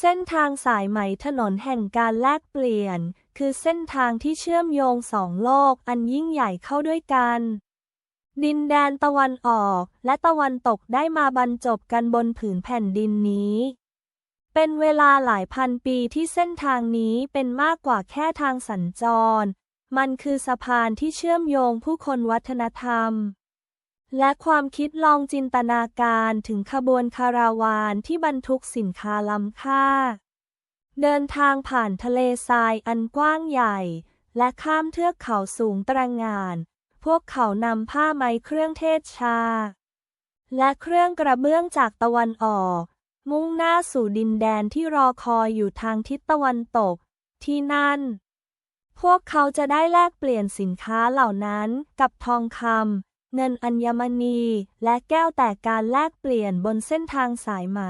เส้นทางสายไหมถนนแห่งการแลกเปลี่ยน คือเส้นทางที่เชื่อมโยงสองโลกอันยิ่งใหญ่เข้าด้วยกัน ดินแดนตะวันออกและตะวันตกได้มาบรรจบกันบนผืนแผ่นดินนี้ เป็นเวลาหลายพันปีที่เส้นทางนี้เป็นมากกว่าแค่ทางสัญจร มันคือสะพานที่เชื่อมโยงผู้คนวัฒนธรรม และความคิดลองจินตนาการถึงขบวนคาราวานที่บรรทุกสินค้าล้ำค่า เดินทางผ่านทะเลทรายอันกว้างใหญ่ และข้ามเทือกเขาสูงตระหง่าน พวกเขานำผ้าไหมเครื่องเทศชา และเครื่องกระเบื้องจากตะวันออก มุ่งหน้าสู่ดินแดนที่รอคอยอยู่ทางทิศตะวันตก ที่นั่น พวกเขาจะได้แลกเปลี่ยนสินค้าเหล่านั้นกับทองคำ เงินอัญมณีและแก้วแต่การแลกเปลี่ยนบนเส้นทางสายไหม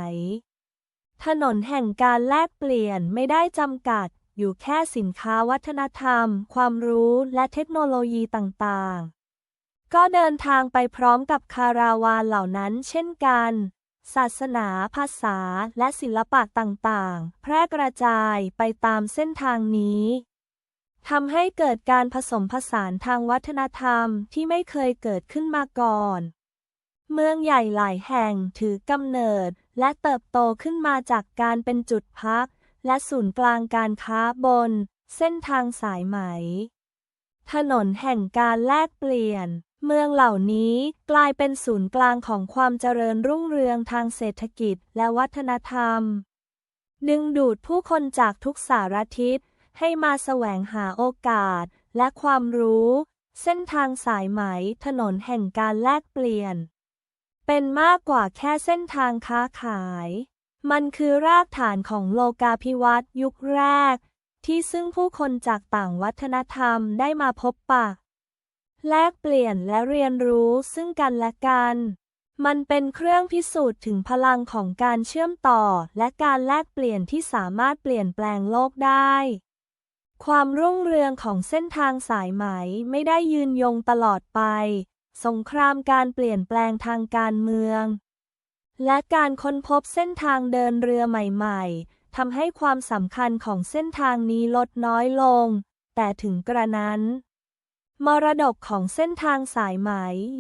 ถนนแห่งการแลกเปลี่ยนไม่ได้จำกัด อยู่แค่สินค้าวัฒนธรรม ความรู้และเทคโนโลยีต่างๆ ก็เดินทางไปพร้อมกับคาราวานเหล่านั้นเช่นกัน ศาสนา ภาษา และศิลปะต่างๆ แพร่กระจายไปตามเส้นทางนี้ ทำให้เกิดการผสมผสานทางวัฒนธรรมที่ไม่เคยเกิดขึ้นมาก่อน เมืองใหญ่หลายแห่งถือกำเนิดและเติบโตขึ้นมาจากการเป็นจุดพัก และศูนย์กลางการค้าบน เส้นทางสายไหม ถนนแห่งการแลกเปลี่ยน เมืองเหล่านี้กลายเป็นศูนย์กลางของความเจริญรุ่งเรืองทางเศรษฐกิจและวัฒนธรรม ดึงดูดผู้คนจากทุกสารทิศ ให้มาแสวงหาโอกาสและความรู้ เส้นทางสายไหมถนนแห่งการแลกเปลี่ยน เป็นมากกว่าแค่เส้นทางค้าขาย มันคือรากฐานของโลกาภิวัตน์ยุคแรก ที่ซึ่งผู้คนจากต่างวัฒนธรรมได้มาพบปะ แลกเปลี่ยนและเรียนรู้ซึ่งกันและกันมันเป็นเครื่องพิสูจน์ถึงพลังของการเชื่อมต่อและการแลกเปลี่ยนที่สามารถเปลี่ยนแปลงโลกได้ ความรุ่งเรืองของเส้นทางสายไหมไม่ได้ยืนยงตลอดไป สงครามการเปลี่ยนแปลงทางการเมือง และการค้นพบเส้นทางเดินเรือใหม่ ๆทำให้ความสำคัญของเส้นทางนี้ลดน้อยลง แต่ถึงกระนั้น มรดกของเส้นทางสายไหม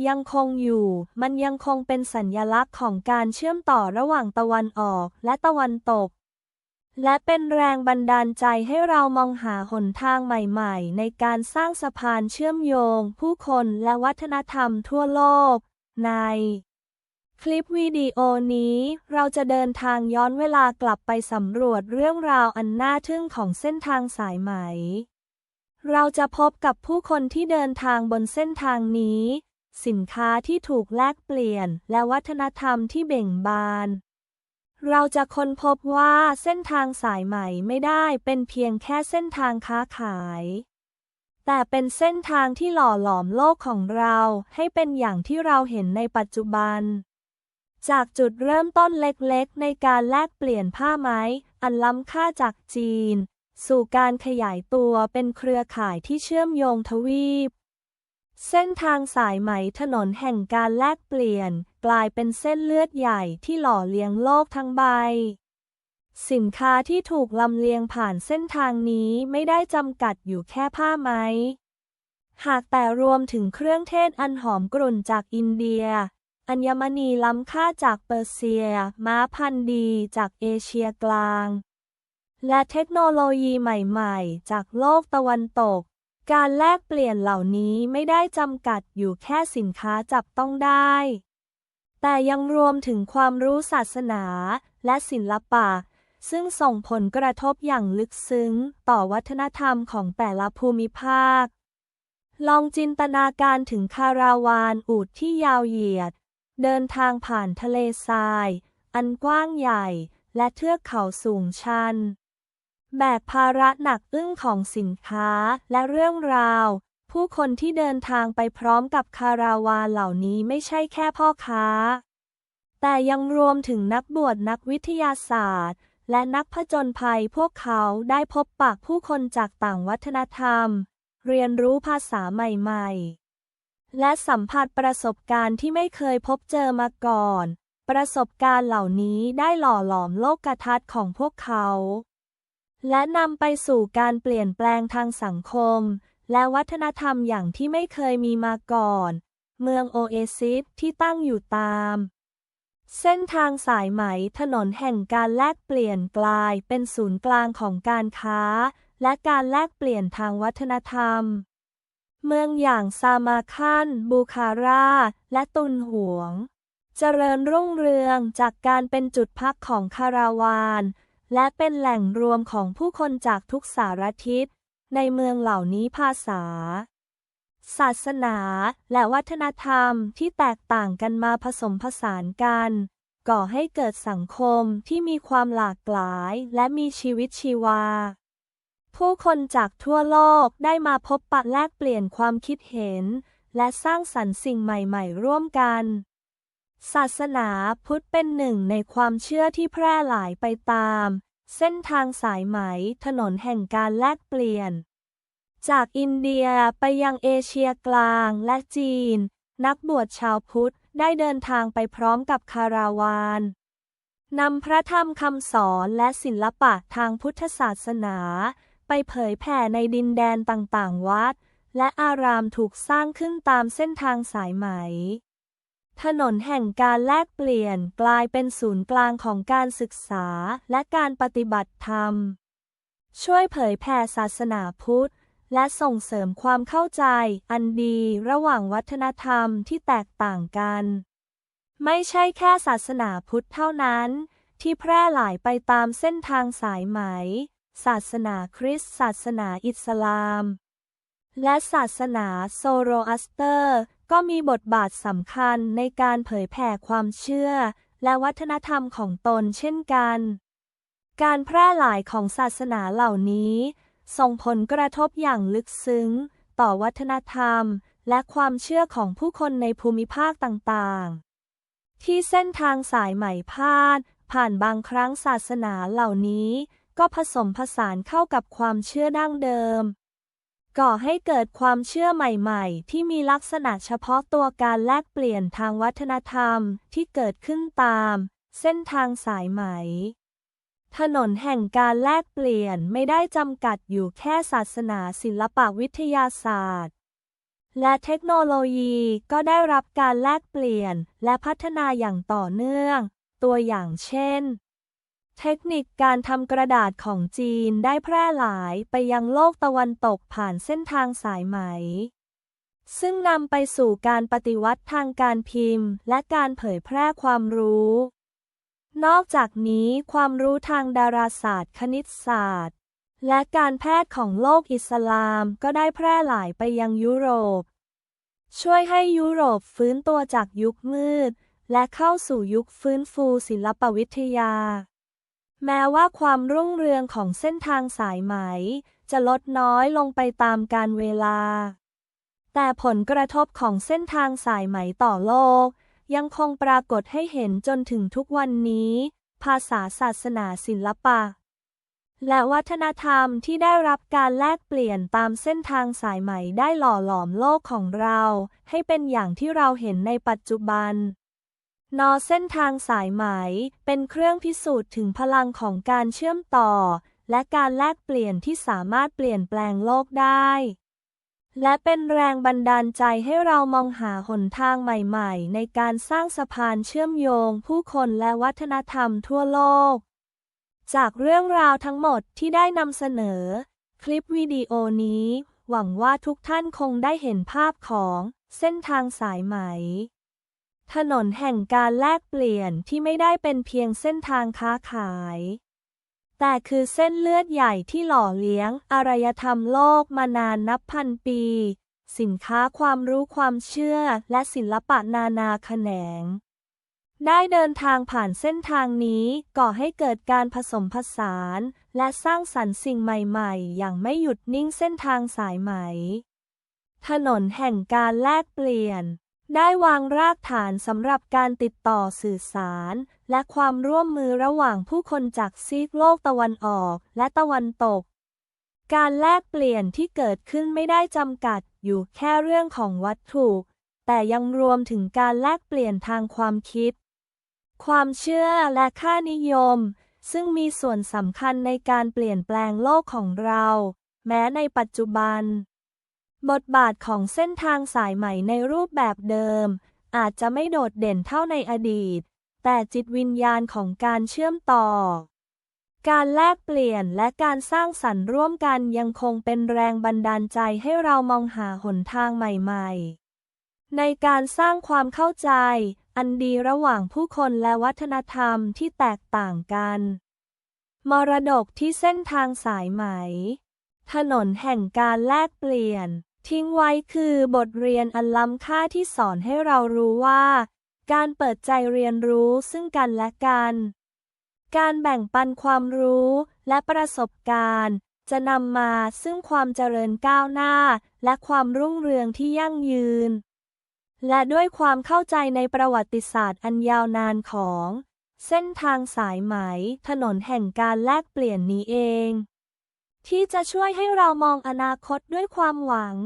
ยังคงอยู่ มันยังคงเป็นสัญลักษณ์ของการเชื่อมต่อระหว่างตะวันออกและตะวันตก และเป็นแรงบันดาลใจให้เรามองหาหนทางใหม่ๆ ในการสร้างสะพานเชื่อมโยง ผู้คนและวัฒนธรรมทั่วโลก ใน คลิปวิดีโอนี้ เราจะเดินทางย้อนเวลากลับไปสำรวจเรื่องราวอันน่าทึ่งของเส้นทางสายไหม เราจะพบกับผู้คนที่เดินทางบนเส้นทางนี้ สินค้าที่ถูกแลกเปลี่ยน และวัฒนธรรมที่เบ่งบาน เราจะค้นพบว่าเส้นทางสายไหมไม่ได้เป็นเพียงแค่เส้นทางค้าขาย แต่เป็นเส้นทางที่หล่อหลอมโลกของเราให้เป็นอย่างที่เราเห็นในปัจจุบัน จากจุดเริ่มต้นเล็กๆ ในการแลกเปลี่ยนผ้าไหมอันล้ำค่าจากจีน สู่การขยายตัวเป็นเครือข่ายที่เชื่อมโยงทวีป เส้นทางสายไหมถนนแห่งการแลกเปลี่ยน กลายเป็นเส้นเลือดใหญ่ที่หล่อเลี้ยงโลกทั้งใบ สินค้าที่ถูกลำเลียงผ่านเส้นทางนี้ไม่ได้จำกัดอยู่แค่ผ้าไหม หากแต่รวมถึงเครื่องเทศอันหอมกรุ่นจากอินเดีย อัญมณีล้ำค่าจากเปอร์เซีย ม้าพันธุ์ดีจากเอเชียกลาง และเทคโนโลยีใหม่ ๆ จากโลกตะวันตก การแลกเปลี่ยนเหล่านี้ไม่ได้จำกัดอยู่แค่สินค้าจับต้องได้ แต่ยังรวมถึงความรู้ศาสนาและศิลปะ ซึ่งส่งผลกระทบอย่างลึกซึ้งต่อวัฒนธรรมของแต่ละภูมิภาค ลองจินตนาการถึงคาราวานอูฐที่ยาวเหยียด เดินทางผ่านทะเลทราย อันกว้างใหญ่ และเทือกเขาสูงชัน แบกภาระหนักอึ้งของสินค้าและเรื่องราว ผู้คนที่เดินทางไปพร้อมกับคาราวาเหล่านี้ไม่ใช่แค่พ่อค้า แต่ยังรวมถึงนักบวชนักวิทยาศาสตร์ และนักผจญภัยพวกเขาได้พบปะผู้คนจากต่างวัฒนธรรม เรียนรู้ภาษาใหม่ๆ และสัมผัสประสบการณ์ที่ไม่เคยพบเจอมาก่อน ประสบการณ์เหล่านี้ได้หล่อหลอมโลกทัศน์ของพวกเขา และนำไปสู่การเปลี่ยนแปลงทางสังคม และวัฒนธรรมอย่างที่ไม่เคยมีมาก่อน เมืองโอเอซิสที่ตั้งอยู่ตาม เส้นทางสายไหมถนนแห่งการแลกเปลี่ยนกลายเป็นศูนย์กลางของการค้า และการแลกเปลี่ยนทางวัฒนธรรม เมืองอย่างซามาคัน บูคาราและตุนหวง เจริญรุ่งเรืองจากการเป็นจุดพักของคาราวาน และเป็นแหล่งรวมของผู้คนจากทุกสารทิศ ในเมืองเหล่านี้ภาษา ศาสนาและวัฒนธรรมที่แตกต่างกันมาผสมผสานกัน ก่อให้เกิดสังคมที่มีความหลากหลายและมีชีวิตชีวา ผู้คนจากทั่วโลกได้มาพบปะแลกเปลี่ยนความคิดเห็น และสร้างสรรค์สิ่งใหม่ ๆ ร่วมกัน ศาสนาพุทธเป็นหนึ่งในความเชื่อที่แพร่หลายไปตาม เส้นทางสายไหมถนนแห่งการแลกเปลี่ยน จากอินเดียไปยังเอเชียกลางและจีน นักบวชชาวพุทธได้เดินทางไปพร้อมกับคาราวานนำพระธรรมคำสอนและศิลปะทางพุทธศาสนา ไปเผยแผ่ในดินแดนต่างๆ วัด และอารามถูกสร้างขึ้นตามเส้นทางสายไหม ถนนแห่งการแลกเปลี่ยนกลายเป็นศูนย์กลางของการศึกษาและการปฏิบัติธรรม ช่วยเผยแผ่ศาสนาพุทธ และส่งเสริมความเข้าใจอันดีระหว่างวัฒนธรรมที่แตกต่างกัน ไม่ใช่แค่ศาสนาพุทธเท่านั้น ที่แพร่หลายไปตามเส้นทางสายไหม ศาสนาคริสต์ศาสนาอิสลาม และศาสนาโซโรอัสเตอร์ ก็มีบทบาทสำคัญในการเผยแผ่ความเชื่อ และวัฒนธรรมของตนเช่นกัน การแพร่หลายของศาสนาเหล่านี้ ส่งผลกระทบอย่างลึกซึ้ง ต่อวัฒนธรรม และความเชื่อของผู้คนในภูมิภาคต่างๆ ที่เส้นทางสายไหมพาด ผ่านบางครั้งศาสนาเหล่านี้ ก็ผสมผสานเข้ากับความเชื่อดั้งเดิม ก่อให้เกิดความเชื่อใหม่ๆ ที่มีลักษณะเฉพาะตัวการแลกเปลี่ยนทางวัฒนธรรมที่เกิดขึ้นตาม เส้นทางสายไหม ถนนแห่งการแลกเปลี่ยนไม่ได้จำกัดอยู่แค่ศาสนาศิลปวิทยาศาสตร์ และเทคโนโลยีก็ได้รับการแลกเปลี่ยนและพัฒนาอย่างต่อเนื่อง ตัวอย่างเช่น เทคนิคการทำกระดาษของจีนได้แพร่หลายไปยังโลกตะวันตกผ่านเส้นทางสายไหม ซึ่งนำไปสู่การปฏิวัติทางการพิมพ์ และการเผยแพร่ความรู้ นอกจากนี้ความรู้ทางดาราศาสตร์ คณิตศาสตร์ และการแพทย์ของโลกอิสลามก็ได้แพร่หลายไปยังยุโรป ช่วยให้ยุโรปฟื้นตัวจากยุคมืด และเข้าสู่ยุคฟื้นฟูศิลปวิทยา แม้ว่าความรุ่งเรืองของเส้นทางสายไหม จะลดน้อยลงไปตามกาลเวลา แต่ผลกระทบของเส้นทางสายไหมต่อโลก ยังคงปรากฏให้เห็นจนถึงทุกวันนี้ ภาษาศาสนาศิลปะ และวัฒนธรรมที่ได้รับการแลกเปลี่ยนตามเส้นทางสายไหมได้หล่อหลอมโลกของเรา ให้เป็นอย่างที่เราเห็นในปัจจุบัน นอเส้นทางสายไหม เป็นเครื่องพิสูจน์ถึงพลังของการเชื่อมต่อ และการแลกเปลี่ยนที่สามารถเปลี่ยนแปลงโลกได้ และเป็นแรงบันดาลใจให้เรามองหาหนทางใหม่ๆ ในการสร้างสะพานเชื่อมโยงผู้คนและวัฒนธรรมทั่วโลก จากเรื่องราวทั้งหมดที่ได้นำเสนอ คลิปวิดีโอนี้ หวังว่าทุกท่านคงได้เห็นภาพของเส้นทางสายไหม ถนนแห่งการแลกเปลี่ยนที่ไม่ได้เป็นเพียงเส้นทางค้าขาย แต่คือเส้นเลือดใหญ่ที่หล่อเลี้ยงอารยธรรมโลกมานานนับพันปี สินค้าความรู้ความเชื่อและศิลปะนานาแขนง ได้เดินทางผ่านเส้นทางนี้ก่อให้เกิดการผสมผสาน และสร้างสรรค์สิ่งใหม่ๆ อย่างไม่หยุดนิ่งเส้นทางสายไหม ถนนแห่งการแลกเปลี่ยน ได้วางรากฐานสำหรับการติดต่อสื่อสาร และความร่วมมือระหว่างผู้คนจากซีกโลกตะวันออกและตะวันตก การแลกเปลี่ยนที่เกิดขึ้นไม่ได้จำกัดอยู่แค่เรื่องของวัตถุ แต่ยังรวมถึงการแลกเปลี่ยนทางความคิด ความเชื่อและค่านิยม ซึ่งมีส่วนสำคัญในการเปลี่ยนแปลงโลกของเรา แม้ในปัจจุบัน บทบาทของเส้นทางสายใหม่ในรูปแบบเดิม อาจจะไม่โดดเด่นเท่าในอดีต แต่จิตวิญญาณของการเชื่อมต่อ การแลกเปลี่ยนและการสร้างสรรค์ร่วมกันยังคงเป็นแรงบันดาลใจให้เรามองหาหนทางใหม่ๆ ในการสร้างความเข้าใจ อันดีระหว่างผู้คนและวัฒนธรรมที่แตกต่างกัน มรดกที่เส้นทางสายไหม ถนนแห่งการแลกเปลี่ยน ทิ้งไว้คือบทเรียนอันล้ำค่าที่สอนให้เรารู้ว่า การเปิดใจเรียนรู้ซึ่งกันและกัน การแบ่งปันความรู้และประสบการณ์ จะนำมาซึ่งความเจริญก้าวหน้า และความรุ่งเรืองที่ยั่งยืน และด้วยความเข้าใจในประวัติศาสตร์อันยาวนานของ เส้นทางสายไหมถนนแห่งการแลกเปลี่ยนนี้เอง ที่จะช่วยให้เรามองอนาคตด้วยความหวัง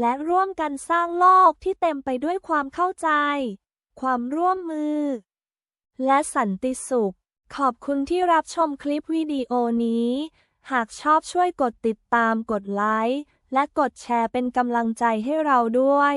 และร่วมกันสร้างโลกที่เต็มไปด้วยความเข้าใจ ความร่วมมือ และสันติสุข ขอบคุณที่รับชมคลิปวิดีโอนี้ หากชอบช่วยกดติดตามกดไลค์และกดแชร์เป็นกำลังใจให้เราด้วย